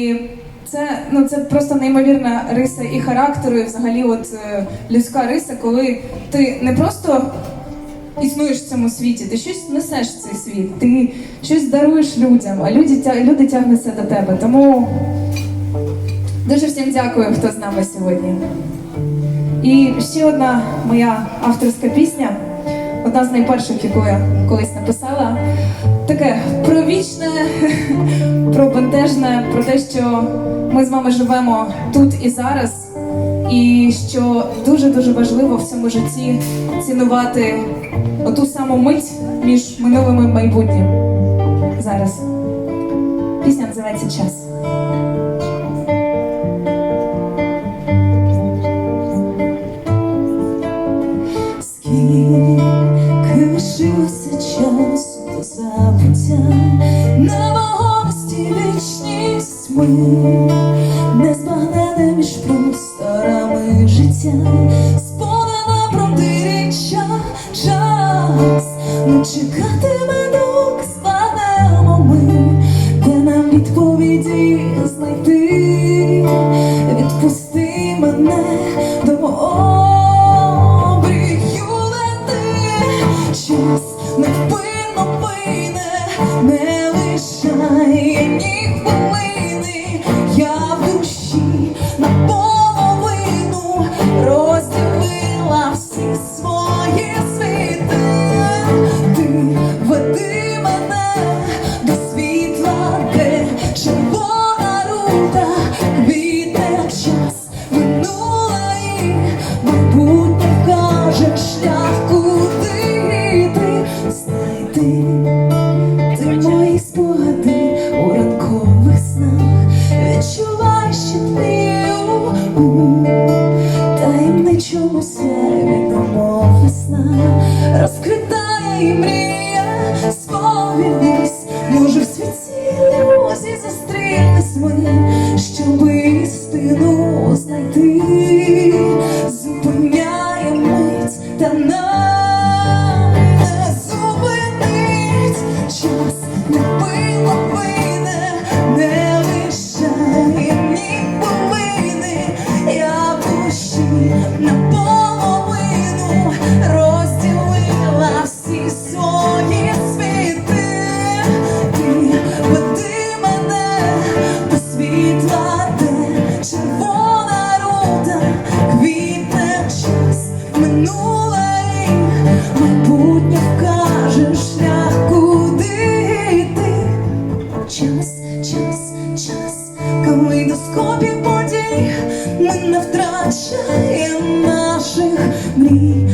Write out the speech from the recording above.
І це, ну, це просто неймовірна риса і характеру, і взагалі от, е, людська риса, коли ти не просто існуєш в цьому світі, ти щось несеш в цей світ, ти щось даруєш людям, а люди, люди тягнуться до тебе. Тому дуже всім дякую, хто з нами сьогодні. І ще одна моя авторська пісня, одна з найперших, яку я колись написала. Таке про вічне, про про те, що ми з вами живемо тут і зараз, і що дуже-дуже важливо в цьому житті цінувати оту саму мить між минулим і майбутнім. Зараз. Пісня називається Час. Вічність не незбагнене між просторами життя, сповнена протиріччя час, не чекатиме з спадемо ми, де нам відповіді знайти, відпусти мене знайти. Ти мої спогади у ранкових снах, відчувай, що ти у таємничому сяйві, немов весна, розквітає мрія, сповілись, може в світі away. Час, калейдоскопі подій ми не втрачаємо наших мрій,